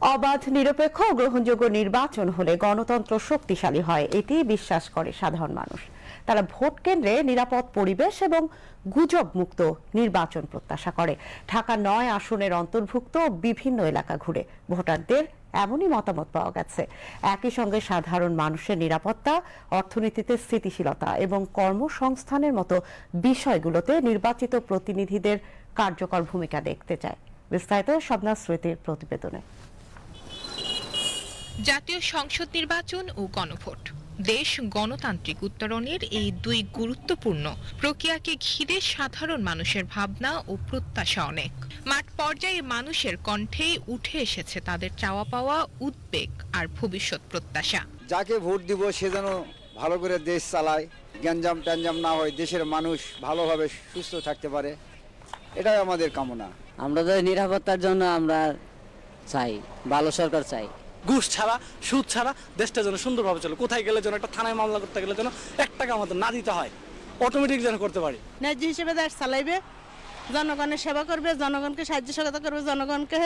অবাধ, নিরপেক্ষ ও গ্রহণযোগ্য নির্বাচন হলে গণতন্ত্র শক্তিশালী হয়, এটি বিশ্বাস করে সাধারণ মানুষ। তারা ভোট কেন্দ্রে নিরাপদ পরিবেশ এবং গুজব মুক্ত নির্বাচন প্রত্যাশা করে। ঢাকা নয় আসনের অন্তর্ভুক্ত বিভিন্ন এলাকা ঘুরে ভোটারদের এমনই মতামত পাওয়া গেছে। একই সঙ্গে সাধারণ মানুষের নিরাপত্তা, অর্থনীতিতে স্থিতিশীলতা এবং কর্মসংস্থানের মতো বিষয়গুলোতে নির্বাচিত প্রতিনিধিদের কার্যকর ভূমিকা দেখতে চায়। বিস্তারিত স্বপ্না স্মৃতির প্রতিবেদনে। জাতীয় সংসদ নির্বাচন ও গণভোট। দেশ গণতান্ত্রিক উত্তরণের এই দুই গুরুত্বপূর্ণ প্রক্রিয়াকে ঘিরে সাধারণ মানুষের ভাবনা ও প্রত্যাশা অনেক। মাঠ পর্যায়ে মানুষের কণ্ঠেই উঠে এসেছে তাদের চাওয়া পাওয়া উদ্বেগ আর ভবিষ্যৎ প্রত্যাশা। যাকে ভোট দিব সে যেন ভালো করে দেশ চালায় গ্যাঞ্জাম ট্যাঞ্জাম না হয় দেশের মানুষ ভালোভাবে সুস্থ থাকতে পারে এটাই আমাদের কামনা। আমরা তো নিরাপত্তার জন্য আমরা চাই ভালো সরকার চাই। ঘুষ ছাড়া সুদ ছাড়া দেশটা যেন সুন্দরভাবে চলে। কোথায় গেলে যেন একটা থানায় মামলা করতে গেলে যেন এক টাকা আমাদের না দিতে হয়। অটোমেটিক যেন করতে পারি। ন্যায্য হিসেবে দেশ চালাইবে জনগণের সেবা করবে জনগণকে সাহায্য সহায়তা করবে জনগণকে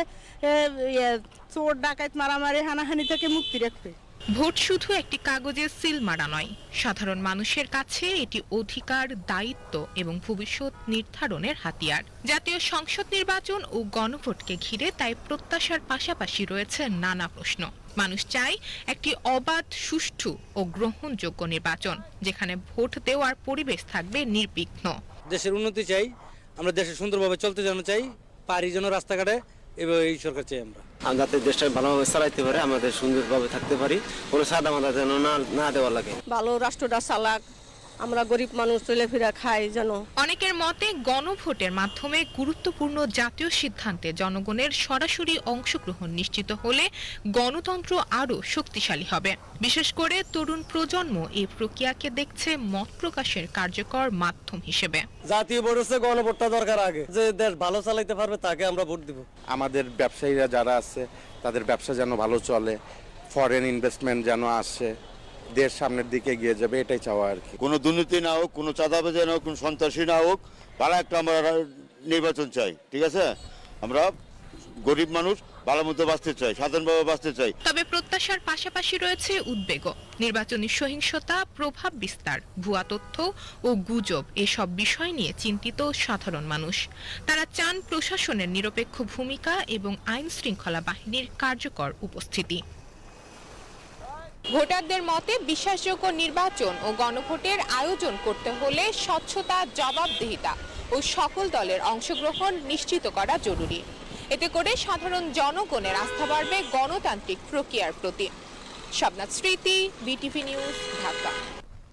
ইয়ে, চোর ডাকাত মারামারি হানাহানি থেকে মুক্তি রাখবে। ভোট শুধু একটি কাগজের সিল মারা নয়। সাধারণ মানুষের কাছে এটি অধিকার, দায়িত্ব এবং ভবিষ্যৎ নির্ধারণের হাতিয়ার। জাতীয় সংসদ নির্বাচন ও গণভোটকে ঘিরে তাই প্রত্যাশার পাশাপাশি রয়েছে নানা প্রশ্ন। মানুষ চায় একটি অবাধ, সুষ্ঠু ও গ্রহণযোগ্য নির্বাচন, যেখানে ভোট দেওয়ার পরিবেশ থাকবে নির্বিঘ্ন। দেশের উন্নতি চাই, আমরা দেশে সুন্দরভাবে চলতে যেন চাই পারি যেন রাস্তাঘাটে এভাবে এই সরকার চাই আমরা। যাতে দেশটা ভালোভাবে চালাইতে পারে আমাদের সুন্দরভাবে থাকতে পারি। কোনো সাদা মাদা যেন না না দেওয়া লাগে। ভালো রাষ্ট্রটা চালাক। আমরা গরিব মানুষ চলেফেরা খাই যেন। অনেকের মতে গণভোটের মাধ্যমে গুরুত্বপূর্ণ জাতীয় সিদ্ধান্তে জনগণের সরাসরি অংশগ্রহণ নিশ্চিত হলে গণতন্ত্র আরও শক্তিশালী হবে। বিশেষ করে তরুণ প্রজন্ম এই প্রক্রিয়াকে দেখছে মত প্রকাশের কার্যকর মাধ্যম হিসেবে। জাতীয় ভোট হচ্ছে গণভোটটা দরকার আগে। যে দেশ ভালো চালাইতে পারবে তাকে আমরা ভোট দিব। আমাদের ব্যবসায়ীরা যারা আছে তাদের ব্যবসা যেন ভালো চলে ফরেন ইনভেস্টমেন্ট যেন আসে। দেশ সামনের দিকে এগিয়ে যাবে এটাই চাওয়া আর কি। কোনো দুর্নীতি না হোক কোনো চাঁদাবাজি না হোক কোনো সন্ত্রাসী না হোক ভালো একটা আমরা নির্বাচন চাই ঠিক আছে? আমরা গরিব মানুষ ভালো মতো বাঁচতে চাই সাধারণভাবে বাঁচতে চাই। তবে প্রত্যাশার পাশাপাশি রয়েছে উদ্বেগও। নির্বাচনী সহিংসতা প্রভাব বিস্তার ভুয়া তথ্য ও গুজব এসব বিষয় নিয়ে চিন্তিত সাধারণ মানুষ। তারা চান প্রশাসনের নিরপেক্ষ ভূমিকা এবং আইন শৃঙ্খলা বাহিনীর কার্যকর উপস্থিতি। ভোটারদের মতে বিশ্বাসযোগ্য নির্বাচন ও গণভোটের আয়োজন করতে হলে স্বচ্ছতা, জবাবদিহিতা ও সকল দলের অংশগ্রহণ নিশ্চিত করা জরুরি। এতে করে সাধারণ জনগণের আস্থা বাড়বে গণতান্ত্রিক প্রক্রিয়ার প্রতি। শবনাথ স্মৃতি, বিটিভি নিউজ, ঢাকা।